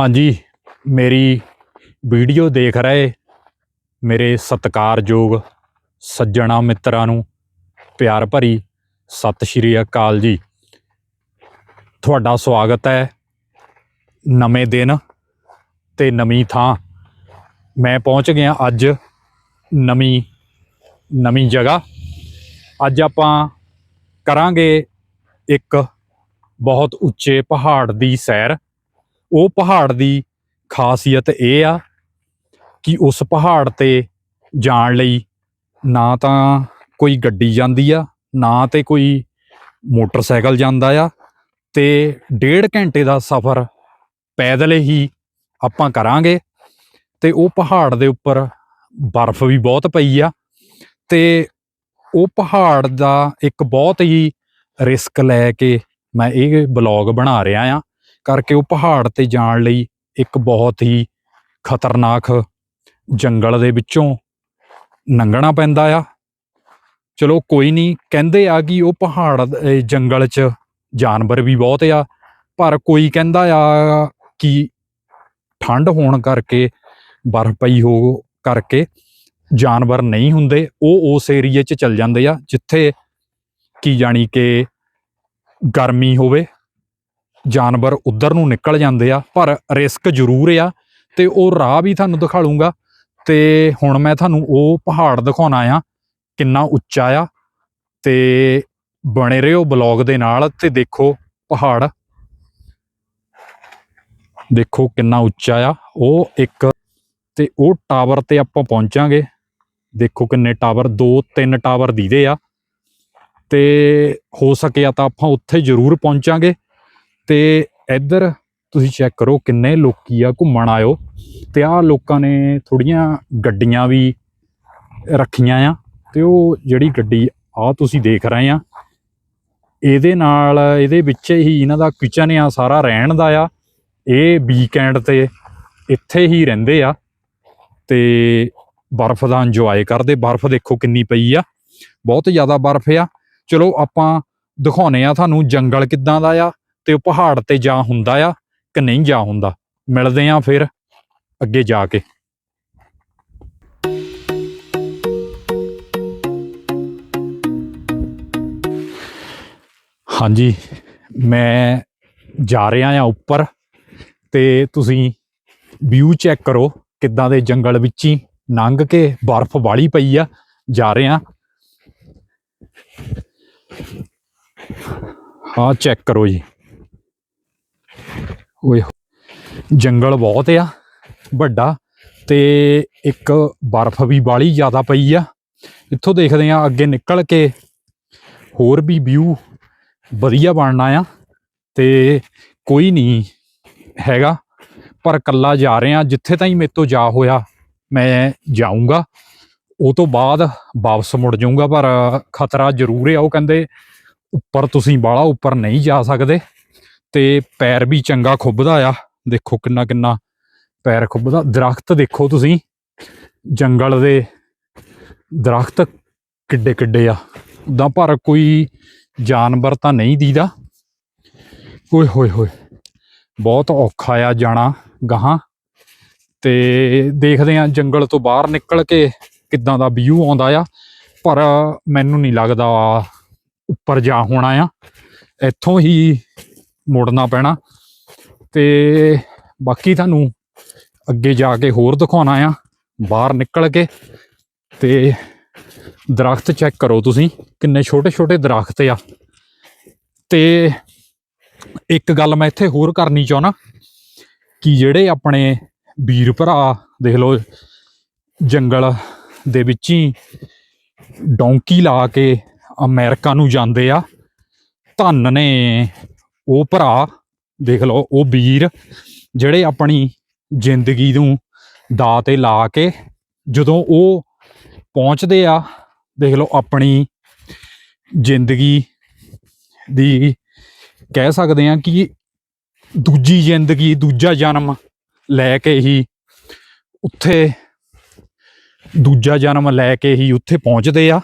ਹਾਂਜੀ, ਮੇਰੀ ਵੀਡੀਓ ਦੇਖ ਰਹੇ ਮੇਰੇ ਸਤਿਕਾਰਯੋਗ ਸੱਜਣਾ ਮਿੱਤਰਾਂ ਨੂੰ ਪਿਆਰ ਭਰੀ ਸਤਿ ਸ਼੍ਰੀ ਅਕਾਲ ਜੀ। ਤੁਹਾਡਾ ਸਵਾਗਤ ਹੈ ਨਵੇਂ ਦਿਨ ਤੇ ਨਵੀਂ ਥਾਂ। ਮੈਂ ਪਹੁੰਚ ਗਿਆ ਅੱਜ ਨਵੀਂ ਨਵੀਂ ਜਗ੍ਹਾ। ਅੱਜ ਆਪਾਂ ਕਰਾਂਗੇ ਇੱਕ ਬਹੁਤ ਉੱਚੇ ਪਹਾੜ ਦੀ ਸੈਰ। ਉਹ ਪਹਾੜ ਦੀ ਖਾਸੀਅਤ ਇਹ ਆ ਕਿ ਉਸ ਪਹਾੜ ਤੇ ਜਾਣ ਲਈ ਨਾ ਤਾਂ ਕੋਈ ਗੱਡੀ ਜਾਂਦੀ ਆ, ਨਾ ਤੇ ਕੋਈ ਮੋਟਰਸਾਈਕਲ ਜਾਂਦਾ ਆ ਤੇ ਡੇਢ ਘੰਟੇ ਦਾ ਸਫ਼ਰ ਪੈਦਲ ਹੀ ਆਪਾਂ ਕਰਾਂਗੇ ਤੇ ਉਹ ਪਹਾੜ ਦੇ ਉੱਪਰ ਬਰਫ਼ ਵੀ ਬਹੁਤ ਪਈ ਆ ਤੇ ਉਹ ਪਹਾੜ ਦਾ ਇੱਕ ਬਹੁਤ ਹੀ ਰਿਸਕ ਲੈ ਕੇ ਮੈਂ ਇਹ ਬਲੌਗ ਬਣਾ ਰਿਹਾ ਆ। ਕਰਕੇ ਉਹ ਪਹਾੜ ਤੇ ਜਾਣ ਲਈ ਇੱਕ ਬਹੁਤ ਹੀ ਖਤਰਨਾਕ ਜੰਗਲ ਦੇ ਵਿੱਚੋਂ ਲੰਘਣਾ ਪੈਂਦਾ ਆ। ਚਲੋ ਕੋਈ ਨਹੀਂ ਕਹਿੰਦੇ ਆ ਕਿ ਉਹ ਪਹਾੜ ਜੰਗਲ 'ਚ ਜਾਨਵਰ ਵੀ ਬਹੁਤ ਆ, ਪਰ ਕੋਈ ਕਹਿੰਦਾ ਆ ਕਿ ਠੰਡ ਹੋਣ ਕਰਕੇ ਬਰਫ਼ ਪਈ ਹੋ ਕਰਕੇ ਜਾਨਵਰ ਨਹੀਂ ਹੁੰਦੇ, ਉਹ ਉਸ ਏਰੀਏ 'ਚ ਚਲ ਜਾਂਦੇ ਆ, ਜਿੱਥੇ ਕੀ ਜਾਣੀ ਕਿ ਗਰਮੀ ਹੋਵੇ ਜਾਨਵਰ ਉਧਰ ਨੂੰ ਨਿਕਲ ਜਾਂਦੇ ਆ, ਪਰ ਰਿਸਕ ਜ਼ਰੂਰ ਆ ਤੇ ਉਹ ਰਾਹ ਵੀ ਤੁਹਾਨੂੰ ਦਿਖਾ ਲੂੰਗਾ ਤੇ ਹੁਣ ਮੈਂ ਤੁਹਾਨੂੰ ਉਹ ਪਹਾੜ ਦਿਖਾਉਣਾ ਆ ਕਿੰਨਾ ਉੱਚਾ ਆ ਤੇ ਬਣੇ ਰਹੋ ਬਲੌਗ ਦੇ ਨਾਲ ਤੇ ਦੇਖੋ ਪਹਾੜ। ਦੇਖੋ ਕਿੰਨਾ ਉੱਚਾ ਆ, ਉਹ ਇੱਕ ਤੇ ਉਹ ਟਾਵਰ ਤੇ ਆਪਾਂ ਪਹੁੰਚਾਂਗੇ। ਦੇਖੋ ਕਿੰਨੇ ਟਾਵਰ, ਦੋ ਤਿੰਨ ਟਾਵਰ ਦੀਦੇ ਆ ਤੇ ਹੋ ਸਕਿਆ ਤਾਂ ਆਪਾਂ ਉੱਥੇ ਜ਼ਰੂਰ ਪਹੁੰਚਾਂਗੇ। ਤੇ ਇੱਧਰ ਤੁਸੀਂ ਚੈੱਕ ਕਰੋ ਕਿੰਨੇ ਲੋਕੀ ਆ ਘੁੰਮਣ ਆਇਓ। ਤੇ ਆਹ ਲੋਕਾਂ ਨੇ ਥੋੜੀਆਂ ਗੱਡੀਆਂ ਵੀ ਰੱਖੀਆਂ ਆ ਤੇ ਉਹ ਜਿਹੜੀ ਗੱਡੀ ਆ ਤੁਸੀਂ ਦੇਖ ਰਹੇ ਆ, ਇਹਦੇ ਨਾਲ ਇਹਦੇ ਵਿੱਚ ਹੀ ਇਹਨਾਂ ਦਾ ਕਿਚਨ ਆ, ਸਾਰਾ ਰਹਿਣ ਦਾ ਆ। ਇਹ ਵੀਕਐਂਡ ਤੇ ਇੱਥੇ ਹੀ ਰਹਿੰਦੇ ਆ ਤੇ ਬਰਫ਼ ਦਾ ਇੰਜੋਏ ਕਰਦੇ। ਬਰਫ਼ ਦੇਖੋ ਕਿੰਨੀ ਪਈ ਆ, ਬਹੁਤ ਜ਼ਿਆਦਾ ਬਰਫ਼ ਆ। ਚਲੋ ਆਪਾਂ ਦਿਖਾਉਨੇ ਆ ਤੁਹਾਨੂੰ ਜੰਗਲ ਕਿੱਦਾਂ ਦਾ ਆ। ਤੇ ਉਹ ਪਹਾੜ ਤੇ ਜਾ ਹੁੰਦਾ ਆ ਕਿ ਨਹੀਂ ਜਾ ਹੁੰਦਾ? ਮਿਲਦੇ ਆ ਫਿਰ ਅੱਗੇ ਜਾ ਕੇ। ਹਾਂਜੀ, ਮੈਂ ਜਾ ਰਿਹਾ ਆ ਉੱਪਰ ਤੇ ਤੁਸੀਂ ਵਿਊ ਚੈੱਕ ਕਰੋ ਕਿੱਦਾਂ ਦੇ ਜੰਗਲ ਵਿੱਚ ਹੀ ਲੰਘ ਕੇ ਬਰਫ਼ ਵਾਲੀ ਪਈ ਆ, ਜਾ ਰਹੇ ਆ। ਹਾਂ ਚੈੱਕ ਕਰੋ ਜੀ। ਓਏ ਜੰਗਲ ਬਹੁਤ ਆ, ਵੱਡਾ ਤੇ ਇੱਕ ਬਰਫ਼ ਵੀ ਬਾਲੀ ਜ਼ਿਆਦਾ ਪਈ ਆ। ਇੱਥੋਂ ਦੇਖਦੇ ਆ ਅੱਗੇ ਨਿਕਲ ਕੇ ਹੋਰ ਵੀ ਵਿਊ ਵਧੀਆ ਬਣਨਾ ਆ ਤੇ ਕੋਈ ਨਹੀਂ ਹੈਗਾ, ਪਰ ਕੱਲਾ ਜਾ ਰਹੇ ਆ ਜਿੱਥੇ ਤਾਈਂ ਮੇਰੇ ਤੋਂ ਜਾ ਹੋਇਆ ਮੈਂ ਜਾਊਂਗਾ। ਉਹ ਤੋਂ ਬਾਅਦ ਵਾਪਸ ਮੁੜ ਜਾਊਂਗਾ, ਪਰ ਖਤਰਾ ਜ਼ਰੂਰ ਆ, ਉਹ ਕਹਿੰਦੇ ਉੱਪਰ ਤੁਸੀਂ ਬਾਹਲਾ ਉੱਪਰ ਨਹੀਂ ਜਾ ਸਕਦੇ। ਤੇ ਪੈਰ ਵੀ ਚੰਗਾ ਖੁੱਬਦਾ ਆ। ਦੇਖੋ ਕਿੰਨਾ ਕਿੰਨਾ ਪੈਰ ਖੁੱਬਦਾ ਦਰਖਤ ਦੇਖੋ ਤੁਸੀਂ, ਜੰਗਲ ਦੇ ਦਰਖਤ ਕਿੱਡੇ ਕਿੱਡੇ ਆ। ਉਦਾਂ ਪਰ ਕੋਈ ਜਾਨਵਰ ਤਾਂ ਨਹੀਂ ਦੀਦਾ। ਓਏ ਹੋਏ ਹੋਏ, ਬਹੁਤ ਔਖਾ ਆ ਜਾਣਾ ਗਾਹਾਂ। ਤੇ ਦੇਖਦੇ ਆ ਜੰਗਲ ਤੋਂ ਬਾਹਰ ਨਿਕਲ ਕੇ ਕਿੱਦਾਂ ਦਾ ਵਿਊ ਆਉਂਦਾ ਆ। ਪਰ ਮੈਨੂੰ ਨਹੀਂ ਲੱਗਦਾ ਉੱਪਰ ਜਾ ਹੋਣਾ ਆ। ਇੱਥੋਂ ਹੀ ਮੁੜਨਾ ਪੈਣਾ। ਤੇ ਬਾਕੀ ਤੁਹਾਨੂੰ ਅੱਗੇ ਜਾ ਕੇ ਹੋਰ ਦਿਖਾਉਣਾ ਆ, ਬਾਹਰ ਨਿਕਲ ਕੇ। ਤੇ ਦਰਖਤ ਚੈੱਕ ਕਰੋ ਤੁਸੀਂ, ਕਿੰਨੇ ਛੋਟੇ ਛੋਟੇ ਦਰਖਤ ਆ। ਤੇ ਇੱਕ ਗੱਲ ਮੈਂ ਇੱਥੇ ਹੋਰ ਕਰਨੀ ਚਾਹਣਾ ਕਿ ਜਿਹੜੇ ਆਪਣੇ ਵੀਰ ਭਰਾ, ਦੇਖ ਲਓ, ਜੰਗਲ ਦੇ ਵਿੱਚ ਹੀ ਡੌਂਕੀ ਲਾ ਕੇ ਅਮਰੀਕਾ ਨੂੰ ਜਾਂਦੇ ਆ, ਧੰਨ ਨੇ ਉਹ ਭਰਾ, ਦੇਖ ਲਓ, ਉਹ ਵੀਰ ਜਿਹੜੇ ਆਪਣੀ ਜ਼ਿੰਦਗੀ ਨੂੰ ਦਾ ਤੇ ਲਾ ਕੇ ਜਦੋਂ ਉਹ ਪਹੁੰਚਦੇ ਆ, ਦੇਖ ਲਓ, ਆਪਣੀ ਜ਼ਿੰਦਗੀ ਦੀ ਕਹਿ ਸਕਦੇ ਆ ਕਿ ਦੂਜੀ ਜ਼ਿੰਦਗੀ, ਦੂਜਾ ਜਨਮ ਲੈ ਕੇ ਹੀ ਉੱਥੇ, ਦੂਜਾ ਜਨਮ ਲੈ ਕੇ ਹੀ ਉੱਥੇ ਪਹੁੰਚਦੇ ਆ।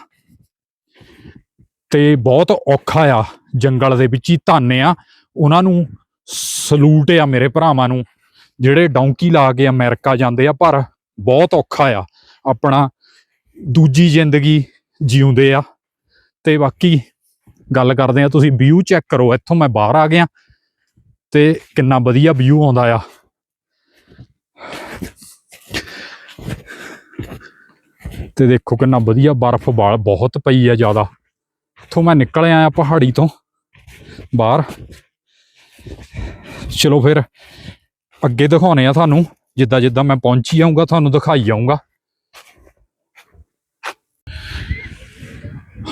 ਤੇ ਬਹੁਤ ਔਖਾ ਆ ਜੰਗਲ ਦੇ ਵਿੱਚ ਹੀ ਧੰਨ ਆ। ਉਹਨਾਂ ਨੂੰ ਸਲੂਟ ਆ ਮੇਰੇ ਭਰਾਵਾਂ ਨੂੰ। ਜਿਹੜੇ ਡੌਂਕੀ ਲਾ ਕੇ ਅਮਰੀਕਾ ਜਾਂਦੇ ਆ, ਪਰ ਬਹੁਤ ਔਖਾ ਆ ਆਪਣਾ। ਦੂਜੀ ਜ਼ਿੰਦਗੀ ਜਿਉਂਦੇ ਆ। ਤੇ ਬਾਕੀ ਗੱਲ ਕਰਦੇ ਆ, ਤੁਸੀਂ ਵਿਊ ਚੈੱਕ ਕਰੋ, ਇੱਥੋਂ ਮੈਂ ਬਾਹਰ ਆ ਗਿਆ। ਤੇ ਕਿੰਨਾ ਵਧੀਆ ਵਿਊ ਆਉਂਦਾ ਆ। ਤੇ ਦੇਖੋ ਕਿੰਨਾ ਵਧੀਆ ਬਰਫ਼ ਬਾਲ ਬਹੁਤ ਪਈ ਆ ਜ਼ਿਆਦਾ। ਇੱਥੋਂ ਮੈਂ ਨਿਕਲ ਆਇਆ ਪਹਾੜੀ ਤੋਂ। ਬਾਹਰ। ਚਲੋ ਫਿਰ ਅੱਗੇ ਦਿਖਾਉਣੇ ਆ ਤੁਹਾਨੂੰ, ਜਿੱਦਾਂ ਜਿੱਦਾਂ ਮੈਂ ਪਹੁੰਚੀ ਜਾਊਂਗਾ ਤੁਹਾਨੂੰ ਦਿਖਾਈ ਜਾਊਂਗਾ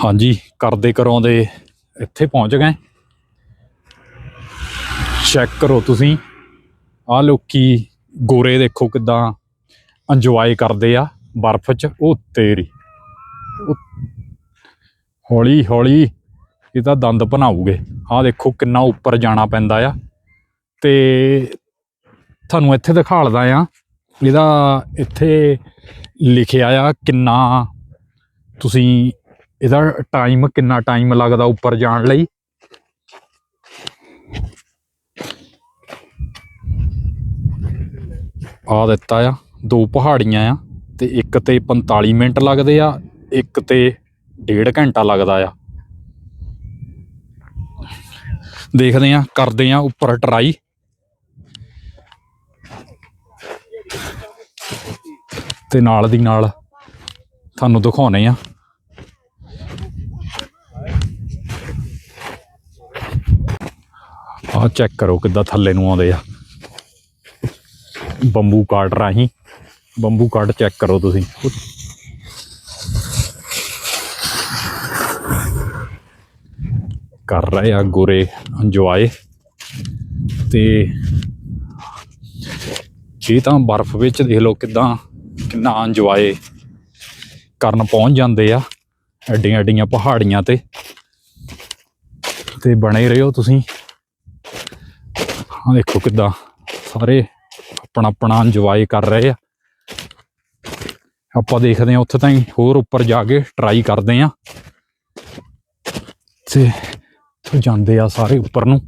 ਹਾਂਜੀ, ਕਰਦੇ ਕਰਾਉਂਦੇ ਇੱਥੇ ਪਹੁੰਚ ਗਏ। ਚੈੱਕ ਕਰੋ ਤੁਸੀਂ। ਆਹ ਲੋਕੀ ਗੋਰੇ ਦੇਖੋ ਕਿਦਾਂ ਇੰਜੋਏ ਕਰਦੇ ਆ ਬਰਫ਼ 'ਚ। ਉਹ ਤੇਰੀ ਹੌਲੀ ਹੌਲੀ ਇਹ ਤਾਂ ਦੰਦ ਭਨਾਉਗੇ ਆਹ ਦੇਖੋ ਕਿੰਨਾ ਉੱਪਰ ਜਾਣਾ ਪੈਂਦਾ ਆ। ਤੇ ਤੁਹਾਨੂੰ ਇੱਥੇ ਦਿਖਾਲਦਾ ਆ, ਇਹਦਾ ਇੱਥੇ ਲਿਖਿਆ ਆ ਕਿੰਨਾ ਤੁਸੀਂ ਇਹਦਾ ਟਾਈਮ ਕਿੰਨਾ ਟਾਈਮ ਲੱਗਦਾ ਉੱਪਰ ਜਾਣ ਲਈ। ਆ ਦਿੱਤਾ ਆ, ਦੋ ਪਹਾੜੀਆਂ ਆ ਤੇ ਇੱਕ ਤੇ 45 ਮਿੰਟ ਲੱਗਦੇ ਆ, ਇੱਕ ਤੇ ਡੇਢ ਘੰਟਾ ਲੱਗਦਾ ਆ। ਦੇਖਦੇ ਆ ਕਰਦੇ ਆ ਉੱਪਰ ਟਰਾਈ ਤੇ ਨਾਲ ਦੀ ਨਾਲ ਤੁਹਾਨੂੰ ਦਿਖਾਉਣੇ ਆ ਆਹ ਚੈੱਕ ਕਰੋ ਕਿੱਦਾਂ ਥੱਲੇ ਨੂੰ ਆਉਂਦੇ ਆ। ਬੰਬੂ ਕਾਟ ਰਾਹੀਂ। ਬੰਬੂ ਕਾਟ ਚੈੱਕ ਕਰੋ ਤੁਸੀਂ। ਕਰ ਰਹੇ ਆ, ਗੋਰੇ ਇੰਜੋਏ ਤੇ ਇਹ ਤਾਂ ਬਰਫ਼ ਵਿੱਚ ਦੇਖ ਲਓ ਕਿਦਾਂ, ਕਿੰਨਾ ਇੰਜੋਏ ਕਰਨ ਪਹੁੰਚ ਜਾਂਦੇ ਆ ਐਡੀਆਂ ਐਡੀਆਂ ਪਹਾੜੀਆਂ ਤੇ। ਤੇ ਬਣੇ ਰਹੋ ਤੁਸੀਂ। ਹਾਂ ਦੇਖੋ ਕਿਦਾਂ ਸਾਰੇ ਆਪਣਾ ਆਪਣਾ ਇੰਜੋਏ ਕਰ ਰਹੇ ਆ। ਆਪਾਂ ਦੇਖਦੇ ਆ ਉੱਥੇ ਤਾਂ ਹੋਰ ਉੱਪਰ ਜਾ ਕੇ ਟਰਾਈ ਕਰਦੇ ਆ ਤੇ ਇੱਥੋਂ ਜਾਂਦੇ ਆ ਸਾਰੇ ਉੱਪਰ ਨੂੰ।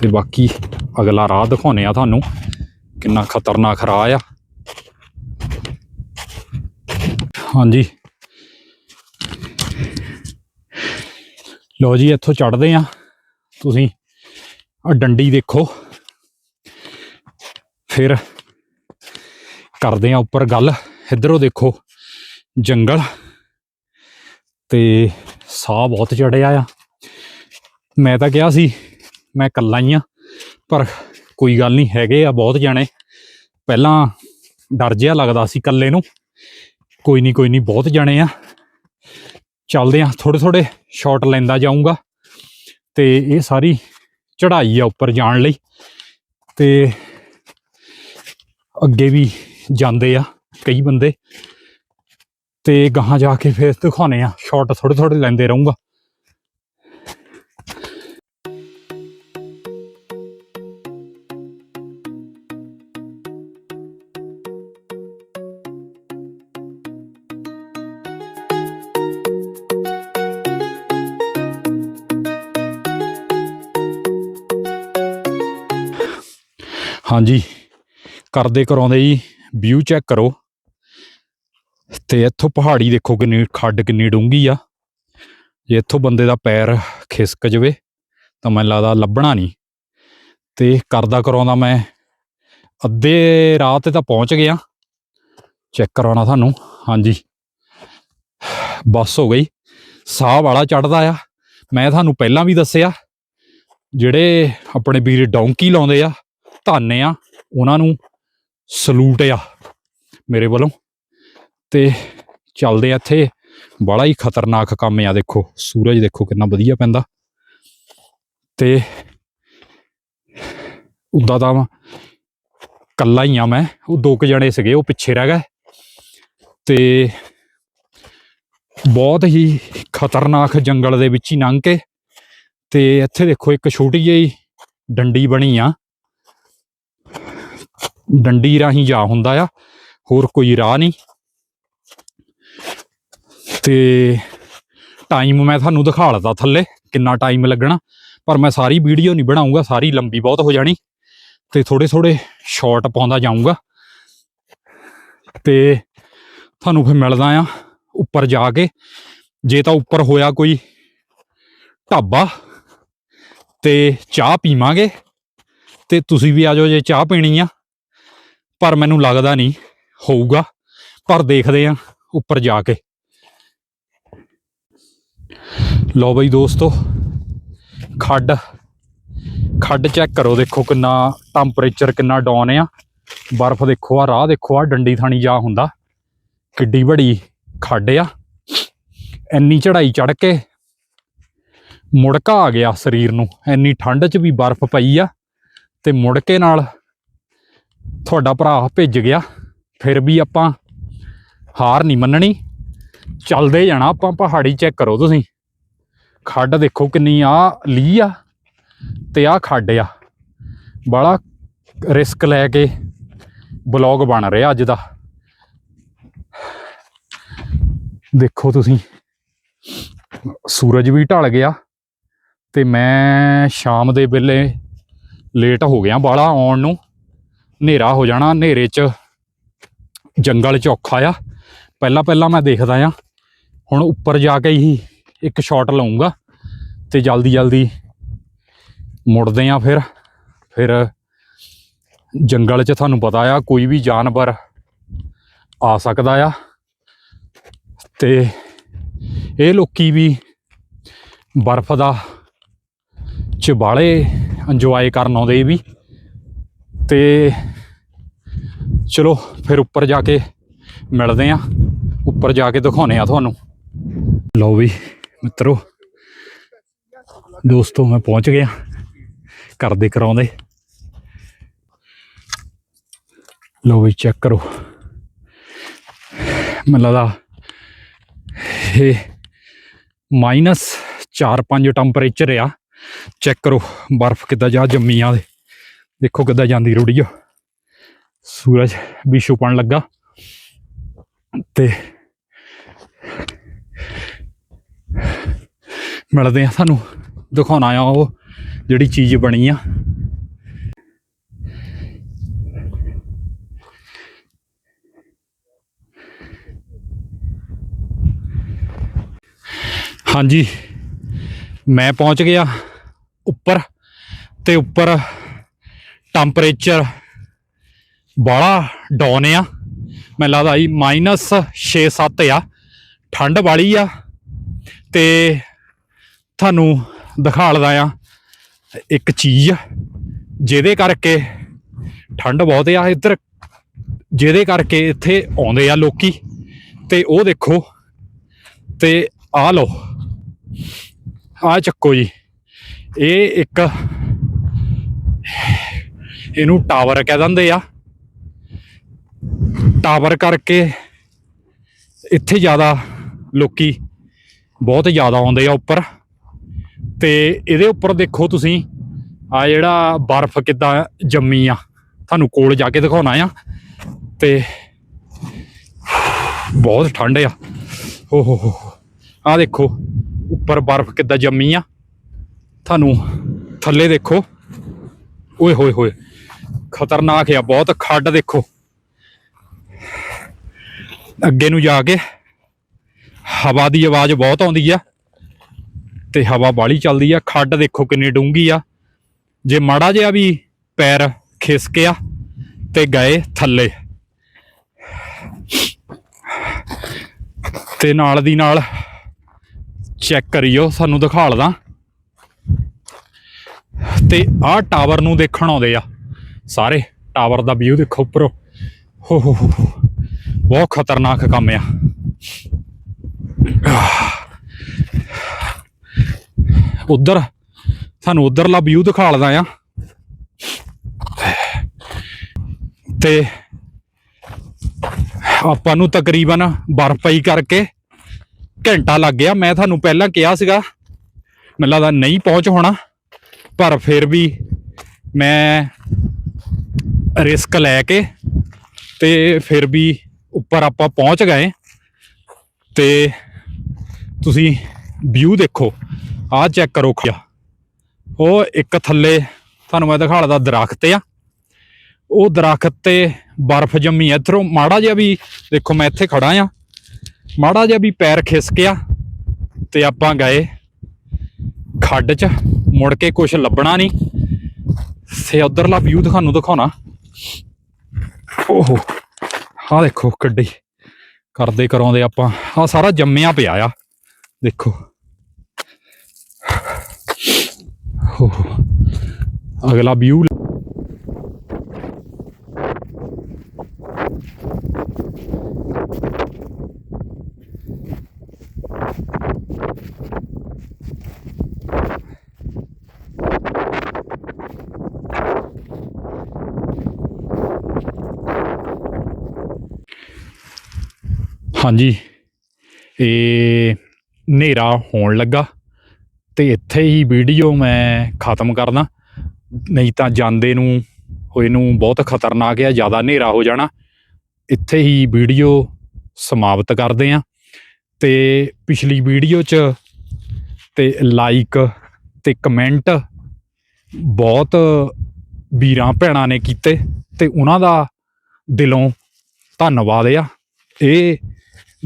ਤੇ ਬਾਕੀ ਅਗਲਾ ਰਾਹ ਦਿਖਾਉਨੇ ਆ ਤੁਹਾਨੂੰ, ਕਿੰਨਾ ਖਤਰਨਾਕ ਰਾਹ ਆ। ਹਾਂਜੀ। ਲੋ ਜੀ, ਇੱਥੋਂ ਚੜਦੇ ਆ। ਤੁਸੀਂ ਆ ਡੰਡੀ ਦੇਖੋ। ਫਿਰ ਕਰਦੇ ਆ ਉੱਪਰ ਗੱਲ। ਇਧਰੋਂ ਦੇਖੋ, ਜੰਗਲ ਤੇ ਸਾਹ ਬਹੁਤ ਚੜਿਆ ਆ। ਮੈਂ ਤਾਂ ਕਿਹਾ ਸੀ, ਮੈਂ ਇਕੱਲਾ ਹੀ ਆ, ਪਰ ਕੋਈ ਗੱਲ ਨਹੀਂ, ਹੈਗੇ ਆ ਬਹੁਤ ਜਾਣੇ। ਪਹਿਲਾਂ ਡਰ ਜਿਹਾ ਲੱਗਦਾ ਸੀ ਇਕੱਲੇ ਨੂੰ। ਕੋਈ ਨਹੀਂ ਕੋਈ ਨਹੀਂ, ਬਹੁਤ ਜਾਣੇ ਆ। ਚੱਲਦੇ ਆ ਥੋੜੇ ਥੋੜੇ ਸ਼ਾਟ ਲੈਂਦਾ ਜਾਊਂਗਾ। ਤੇ ਇਹ ਸਾਰੀ ਚੜ੍ਹਾਈ ਆ ਉੱਪਰ ਜਾਣ ਲਈ। ਤੇ ਅੱਗੇ ਵੀ ਜਾਂਦੇ ਆ, ਕਈ ਬੰਦੇ। ਤੇ ਗਾਹਾਂ ਜਾ ਕੇ ਫੇਰ ਦਿਖਾਉਣੇ ਆ ਸ਼ਾਟ ਥੋੜੇ ਥੋੜੇ ਲੈਂਦੇ ਰਹੂੰਗਾ। ਹਾਂਜੀ, ਕਰਦੇ ਕਰਾਉਂਦੇ ਜੀ। ਵਿਊ ਚੈੱਕ ਕਰੋ। ਤੇ ਇੱਥੋਂ ਪਹਾੜੀ ਦੇਖੋ ਕਿੰਨੀ ਖੱਡ ਕਿੰਨੀ ਡੂੰਗੀ ਆ। ਜੇ ਇੱਥੋਂ ਬੰਦੇ ਦਾ ਪੈਰ ਖਿਸਕ ਜਵੇ ਤਾਂ ਮੈਨੂੰ ਲੱਗਦਾ ਲੱਭਣਾ ਨਹੀਂ। ਤੇ ਕਰਦਾ ਕਰਾਉਂਦਾ ਮੈਂ ਅੱਧੇ ਰਾਹ ਤੇ ਤਾਂ ਪਹੁੰਚ ਗਿਆ। ਚੈੱਕ ਕਰਾਉਣਾ ਤੁਹਾਨੂੰ। ਹਾਂਜੀ। ਬੱਸ ਹੋ ਗਈ। ਸਾਹ ਵਾਲਾ ਚੜਦਾ ਆ। ਮੈਂ ਤੁਹਾਨੂੰ ਪਹਿਲਾਂ ਵੀ ਦੱਸਿਆ, ਜਿਹੜੇ ਆਪਣੇ ਵੀਰ ਡੌਂਕੀ ਲਾਉਂਦੇ ਆ, ਧਾਨੇ ਆ, ਉਹਨਾਂ ਨੂੰ ਸਲੂਟ ਆ ਮੇਰੇ ਵੱਲੋਂ। ਤੇ ਚੱਲਦੇ ਆ ਇੱਥੇ। ਬੜਾ ਹੀ ਖਤਰਨਾਕ ਕੰਮ ਆ ਦੇਖੋ। ਸੂਰਜ ਦੇਖੋ ਕਿੰਨਾ ਵਧੀਆ ਪੈਂਦਾ। ਤੇ ਉਦਾਂ ਤਾਂ ਕੱਲਾ ਹੀ ਆ ਮੈਂ। ਉਹ ਦੋ ਕੁ ਜਣੇ ਸੀਗੇ, ਉਹ ਪਿੱਛੇ ਰਹਿ ਗਏ। ਤੇ ਬਹੁਤ ਹੀ ਖਤਰਨਾਕ ਜੰਗਲ ਦੇ ਵਿੱਚ ਹੀ ਲੰਘ ਕੇ। ਤੇ ਇੱਥੇ ਦੇਖੋ ਇੱਕ ਛੋਟੀ ਜਿਹੀ ਡੰਡੀ ਬਣੀ ਆ। ਡੰਡੀ ਰਾਹੀਂ ਜਾ ਹੁੰਦਾ ਆ, ਹੋਰ ਕੋਈ ਰਾਹ ਨਹੀਂ। ਤੇ ਟਾਈਮ ਮੈਂ ਤੁਹਾਨੂੰ ਦਿਖਾ ਲਤਾ ਥੱਲੇ, ਕਿੰਨਾ ਟਾਈਮ ਲੱਗਣਾ, ਪਰ ਮੈਂ ਸਾਰੀ ਵੀਡੀਓ ਨਹੀਂ ਬਣਾਉਂਗਾ, ਸਾਰੀ ਲੰਬੀ ਬਹੁਤ ਹੋ ਜਾਣੀ। ਤੇ ਥੋੜੇ ਥੋੜੇ ਸ਼ਾਰਟ ਪਾਉਂਦਾ ਜਾਊਂਗਾ। ਤੇ ਤੁਹਾਨੂੰ ਫਿਰ ਮਿਲਦਾ ਆ ਉੱਪਰ ਜਾ ਕੇ। ਜੇ ਤਾਂ ਉੱਪਰ ਹੋਇਆ ਕੋਈ ਢਾਬਾ, ਤੇ ਚਾਹ ਪੀਵਾਂਗੇ। ਤੇ ਤੁਸੀਂ ਵੀ ਆ ਜਾਓ, ਜੇ ਚਾਹ ਪੀਣੀ ਆ। ਪਰ ਮੈਨੂੰ ਲੱਗਦਾ ਨਹੀਂ ਹੋਊਗਾ, ਪਰ ਦੇਖਦੇ ਆ ਉੱਪਰ ਜਾ ਕੇ। ਲਓ ਬਈ ਦੋਸਤੋ, ਖੱਡ ਖੱਡ ਚੈੱਕ ਕਰੋ ਦੇਖੋ ਕਿੰਨਾ ਟੈਂਪਰੇਚਰ ਕਿੰਨਾ ਡਾਊਨ ਆ। ਬਰਫ਼ ਦੇਖੋ ਆ, ਰਾਹ ਦੇਖੋ ਆ, ਡੰਡੀ ਥਾਣੀ ਜਾ ਹੁੰਦਾ। ਕਿੱਡੀ ਬੜੀ ਖੱਡ ਆ। ਇੰਨੀ ਚੜਾਈ ਚੜ ਕੇ ਮੁੜਕਾ ਆ ਗਿਆ ਸਰੀਰ ਨੂੰ। ਇੰਨੀ ਠੰਡ 'ਚ ਵੀ ਬਰਫ਼ ਪਈ ਆ ਤੇ ਮੁੜਕੇ ਨਾਲ ਤੁਹਾਡਾ ਭਰਾ ਭਿੱਜ ਗਿਆ, ਫਿਰ ਵੀ ਆਪਾਂ ਹਾਰ ਨਹੀਂ ਮੰਨਣੀ। ਚੱਲਦੇ ਜਾਣਾ ਆਪਾਂ, ਪਹਾੜੀ ਚੈੱਕ ਕਰੋ ਤੁਸੀਂ। ਖੱਡ ਦੇਖੋ ਕਿੰਨੀ ਆ ਲੀ ਆ ਤੇ ਆ ਖੱਡ ਆ। ਬੜਾ ਰਿਸਕ ਲੈ ਕੇ ਬਲੌਗ ਬਣ ਰਿਹਾ ਅੱਜ ਦਾ। ਦੇਖੋ ਤੁਸੀਂ, ਸੂਰਜ ਵੀ ਢਲ ਗਿਆ ਤੇ ਮੈਂ ਸ਼ਾਮ ਦੇ ਵੇਲੇ ਲੇਟ ਹੋ ਗਿਆ ਬਾਲਾ ਆਉਣ ਨੂੰ। ਹਨੇਰਾ ਹੋ ਜਾਣਾ, ਹਨੇਰੇ 'ਚ ਜੰਗਲ 'ਚ ਔਖਾ ਆ। ਪਹਿਲਾਂ ਪਹਿਲਾਂ ਮੈਂ ਦੇਖਦਾ ਆ। ਹੁਣ ਉੱਪਰ ਜਾ ਕੇ ਹੀ ਇੱਕ ਸ਼ਾਟ ਲਵਾਂਗਾ ਤੇ ਜਲਦੀ ਜਲਦੀ ਮੁੜਦੇ ਆ ਫਿਰ। ਫਿਰ ਜੰਗਲ 'ਚ ਤੁਹਾਨੂੰ ਪਤਾ ਆ, ਕੋਈ ਵੀ ਜਾਨਵਰ ਆ ਸਕਦਾ ਆ। ਤੇ ਇਹ ਲੋਕੀ ਵੀ ਬਰਫ਼ ਦਾ ਚਬਾਲੇ ਇੰਜੋਏ ਕਰਨ ਆਉਂਦੇ ਵੀ। ਤੇ ਚਲੋ, ਫਿਰ ਉੱਪਰ ਜਾ ਕੇ ਮਿਲਦੇ ਆ ਉੱਪਰ ਜਾ ਕੇ ਦਿਖਾਉਨੇ ਆ ਤੁਹਾਨੂੰ। ਲਓ ਵੀ, ਮਿੱਤਰੋ, ਦੋਸਤੋ, ਮੈਂ ਪਹੁੰਚ ਗਿਆ। ਕਰਦੇ ਕਰਾਉਂਦੇ। ਲਓ ਵੀ ਚੈੱਕ ਕਰੋ। ਮੈਨੂੰ ਲੱਗਦਾ ਇਹ ਮਾਈਨਸ 4-5 ਟੈਂਪਰੇਚਰ ਆ। ਚੈੱਕ ਕਰੋ, ਬਰਫ਼ ਕਿੱਦਾਂ ਜਾ ਜੰਮੀ ਆ ਦੇਖੋ ਕਿੱਦਾਂ ਜਾਂਦੀ ਰੁੜੀ ਆ। ਸੂਰਜ ਵੀ ਛੁਪਣ ਲੱਗਾ ਤੇ ਮਿਲਦੇ ਆ ਸਾਨੂੰ ਦਿਖਾਉਣਾ ਆ ਉਹ ਜਿਹੜੀ ਚੀਜ਼ ਬਣੀ ਆ। ਹਾਂਜੀ, ਮੈਂ ਪਹੁੰਚ ਗਿਆ ਉੱਪਰ ਤੇ ਉੱਪਰ ਟੈਂਪਰੇਚਰ ਬਾਲਾ ਡਾਊਨ ਆ। ਮੈਨੂੰ ਲੱਗਦਾ ਜੀ ਮਾਈਨਸ 6-7 ਆ। ਠੰਡ ਵਾਲੀ ਆ। ਤੇ ਤੁਹਾਨੂੰ ਦਿਖਾ ਲਦਾ ਆ ਇੱਕ ਚੀਜ਼, ਜਿਹਦੇ ਕਰਕੇ ਠੰਡ ਬਹੁਤ ਆ। ਇੱਧਰ ਜਿਹਦੇ ਕਰਕੇ ਇੱਥੇ ਆਉਂਦੇ ਆ ਲੋਕੀ। ਤੇ ਉਹ ਦੇਖੋ। ਤੇ ਆ ਲਓ। ਆ ਚੱਕੋ ਜੀ। ਇਹ ਇੱਕ ਇਹਨੂੰ ਟਾਵਰ ਕਹਿ ਦਿੰਦੇ ਆ। ਟਾਵਰ ਕਰਕੇ ਇੱਥੇ ਜ਼ਿਆਦਾ ਲੋਕੀ ਬਹੁਤ ਜ਼ਿਆਦਾ ਆਉਂਦੇ ਆ ਉੱਪਰ। ਤੇ ਇਹਦੇ ਉੱਪਰ ਦੇਖੋ ਤੁਸੀਂ, ਆ ਜਿਹੜਾ ਬਰਫ਼ ਕਿੱਦਾਂ ਜੰਮੀ ਆ, ਤੁਹਾਨੂੰ ਕੋਲ ਜਾ ਕੇ ਦਿਖਾਉਣਾ ਆ। ਤੇ ਬਹੁਤ ਠੰਡ ਆ। ਹੋ ਹੋ ਹੋ ਆ ਦੇਖੋ, ਉੱਪਰ ਬਰਫ਼ ਕਿੱਦਾਂ ਜੰਮੀ ਆ। ਤੁਹਾਨੂੰ ਥੱਲੇ ਦੇਖੋ, ਓਏ ਹੋਏ ਹੋਏ, ਖਤਰਨਾਕ ਆ, ਬਹੁਤ ਖੱਡ ਦੇਖੋ। ਅੱਗੇ ਨੂੰ ਜਾ ਕੇ ਹਵਾ ਦੀ ਆਵਾਜ਼ ਬਹੁਤ ਆਉਂਦੀ ਆ ਤੇ ਹਵਾ ਬਾਲੀ ਚੱਲਦੀ ਆ। ਖੱਡ ਦੇਖੋ ਕਿੰਨੀ ਡੂੰਗੀ ਆ। ਜੇ ਮਾੜਾ ਜਿਹਾ ਵੀ ਪੈਰ ਖਿਸਕਿਆ ਤੇ ਗਏ ਥੱਲੇ। ਤੇ ਨਾਲ ਦੀ ਨਾਲ ਚੈੱਕ ਕਰਿਓ, ਸਾਨੂੰ ਦਿਖਾ ਲਦਾ। ਤੇ ਆਹ ਟਾਵਰ ਨੂੰ ਦੇਖਣ ਆਉਂਦੇ ਆ। ਸਾਰੇ ਟਾਵਰ ਦਾ ਵਿਊ ਦੇਖੋ ਉੱਪਰੋਂ। ਹੋ ਹੋ ਹੋ। ਬਹੁਤ ਖਤਰਨਾਕ ਕੰਮ ਆ। ਉਧਰ, ਤੁਹਾਨੂੰ ਉਧਰਲਾ ਵਿਊ ਦਿਖਾ ਲਦਾ ਆ। ਤੇ ਆਪਾਂ ਨੂੰ ਤਕਰੀਬਨ ਬਰਫ਼ ਪਈ ਕਰਕੇ ਘੰਟਾ ਲੱਗ ਗਿਆ। ਮੈਂ ਤੁਹਾਨੂੰ ਪਹਿਲਾਂ ਕਿਹਾ ਸੀਗਾ, ਮੈਨੂੰ ਲੱਗਦਾ ਨਹੀਂ ਪਹੁੰਚ ਹੋਣਾ, ਪਰ ਫਿਰ ਵੀ ਮੈਂ ਰਿਸਕ ਲੈ ਕੇ ਤੇ ਫਿਰ ਵੀ ਉੱਪਰ ਆਪਾਂ ਪਹੁੰਚ ਗਏ ਤੇ ਤੁਸੀਂ ਵਿਊ ਦੇਖੋ, ਆਹ ਚੈੱਕ ਕਰੋ ਖਿਆ ਉਹ ਇੱਕ ਥੱਲੇ ਤੁਹਾਨੂੰ ਮੈਂ ਦਿਖਾਲਦਾ ਦਰਖਤ ਆ। ਉਹ ਦਰਖਤ ਤੇ ਬਰਫ਼ ਜੰਮੀ ਆ। ਇੱਧਰੋਂ ਮਾੜਾ ਜਿਹਾ ਵੀ ਦੇਖੋ, ਮੈਂ ਇੱਥੇ ਖੜਾ ਆ। ਮਾੜਾ ਜਿਹਾ ਵੀ ਪੈਰ ਖਿਸਕਿਆ ਤੇ ਆਪਾਂ ਗਏ ਖੱਡ 'ਚ। ਮੁੜ ਕੇ ਕੁਝ ਲੱਭਣਾ ਨਹੀਂ। ਸੇ ਉਧਰਲਾ ਵਿਊ ਤੁਹਾਨੂੰ ਦਿਖਾਉਣਾ। ਓਹੋ। ਆਹ ਦੇਖੋ ਕੱਢੀ ਕਰਦੇ ਕਰਾਉਂਦੇ ਆਪਾਂ। ਆ ਸਾਰਾ ਜੰਮਿਆ ਪਿਆ ਆ। ਦੇਖੋ। ਅਗਲਾ ਵਿਊ ਹਾਂਜੀ। ਇਹ ਹਨੇਰਾ ਹੋਣ ਲੱਗਾ ਤੇ ਇੱਥੇ ਹੀ ਵੀਡੀਓ ਮੈਂ ਖਤਮ ਕਰਦਾ ਨਹੀਂ ਤਾਂ ਜਾਂਦੇ ਨੂੰ, ਹੋਏ ਨੂੰ ਬਹੁਤ ਖਤਰਨਾਕ ਹੈ ਜ਼ਿਆਦਾ ਹਨੇਰਾ ਹੋ ਜਾਣਾ। ਇੱਥੇ ਹੀ ਵੀਡੀਓ ਸਮਾਪਤ ਕਰਦੇ ਆਂ ਤੇ ਪਿਛਲੀ ਵੀਡੀਓ 'ਚ ਤੇ ਲਾਈਕ ਤੇ ਕਮੈਂਟ ਬਹੁਤ ਵੀਰਾਂ ਭੈਣਾਂ ਨੇ ਕੀਤੇ ਤੇ ਉਹਨਾਂ ਦਾ ਦਿਲੋਂ ਧੰਨਵਾਦ ਆ। ਇਹ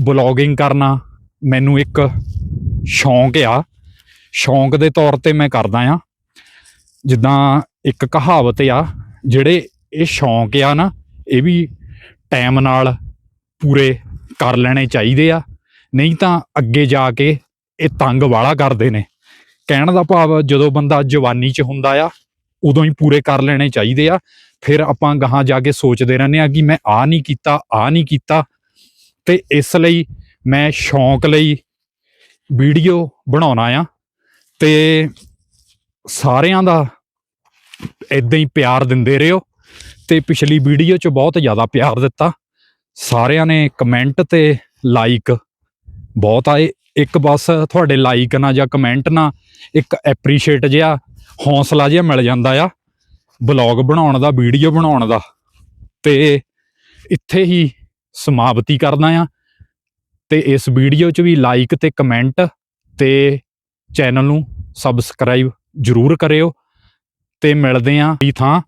ਬਲੌਗਿੰਗ ਕਰਨਾ ਮੈਨੂੰ ਇੱਕ ਸ਼ੌਂਕ ਆ। ਸ਼ੌਂਕ ਦੇ ਤੌਰ ਤੇ ਮੈਂ ਕਰਦਾ ਆ। ਜਿੱਦਾਂ ਇੱਕ ਕਹਾਵਤ ਆ, ਜਿਹੜੇ ਇਹ ਸ਼ੌਂਕ ਆ ਨਾ, ਇਹ ਵੀ ਟਾਈਮ ਨਾਲ ਪੂਰੇ ਕਰ ਲੈਣੇ ਚਾਹੀਦੇ ਆ। ਨਹੀਂ ਤਾਂ ਅੱਗੇ ਜਾ ਕੇ ਇਹ ਤੰਗ ਵਾਲਾ ਕਰਦੇ ਨੇ। ਕਹਿਣ ਦਾ ਭਾਵ ਜਦੋਂ ਬੰਦਾ ਜਵਾਨੀ 'ਚ ਹੁੰਦਾ ਆ, ਉਦੋਂ ਹੀ ਪੂਰੇ ਕਰ ਲੈਣੇ ਚਾਹੀਦੇ ਆ। ਫਿਰ ਆਪਾਂ ਗਾਹਾਂ ਜਾ ਕੇ ਸੋਚਦੇ ਰਹਿੰਦੇ ਆ ਕਿ ਮੈਂ ਆ ਨਹੀਂ ਕੀਤਾ ਆ ਨਹੀਂ ਕੀਤਾ। ਤੇ ਇਸ ਲਈ ਮੈਂ ਸ਼ੌਂਕ ਲਈ ਵੀਡੀਓ ਬਣਾਉਣਾ ਆ ਤੇ ਸਾਰਿਆਂ ਦਾ ਇਦਾਂ ਹੀ ਪਿਆਰ ਦਿੰਦੇ ਰਹੋ ਤੇ ਪਿਛਲੀ ਵੀਡੀਓ 'ਚ ਬਹੁਤ ਜ਼ਿਆਦਾ ਪਿਆਰ ਦਿੱਤਾ। ਸਾਰਿਆਂ ਨੇ ਕਮੈਂਟ ਤੇ ਲਾਈਕ ਬਹੁਤ ਆਏ। ਇੱਕ ਬਸ ਤੁਹਾਡੇ ਲਾਈਕ ਨਾਲ ਜਾਂ ਕਮੈਂਟ ਨਾਲ ਇੱਕ ਐਪਰੀਸ਼ੀਏਟ ਜਿਹਾ ਹੌਸਲਾ ਜਿਹਾ ਮਿਲ ਜਾਂਦਾ ਆ। ਬਲੌਗ ਬਣਾਉਣ ਦਾ ਵੀਡੀਓ ਬਣਾਉਣ ਦਾ। ਤੇ ਇੱਥੇ ਹੀ ਸਮਾਪਤੀ ਕਰਦਾ ਆ ਤੇ ਇਸ ਵੀਡੀਓ 'ਚ ਵੀ ਲਾਈਕ ਤੇ ਕਮੈਂਟ ਤੇ ਚੈਨਲ ਨੂੰ ਸਬਸਕ੍ਰਾਈਬ ਜਰੂਰ ਕਰਿਓ। ਤੇ ਮਿਲਦੇ ਆਂ ਦੀ ਥਾਂ।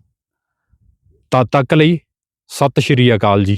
ਤਦ ਤੱਕ ਲਈ ਸਤਿ ਸ਼੍ਰੀ ਅਕਾਲ ਜੀ।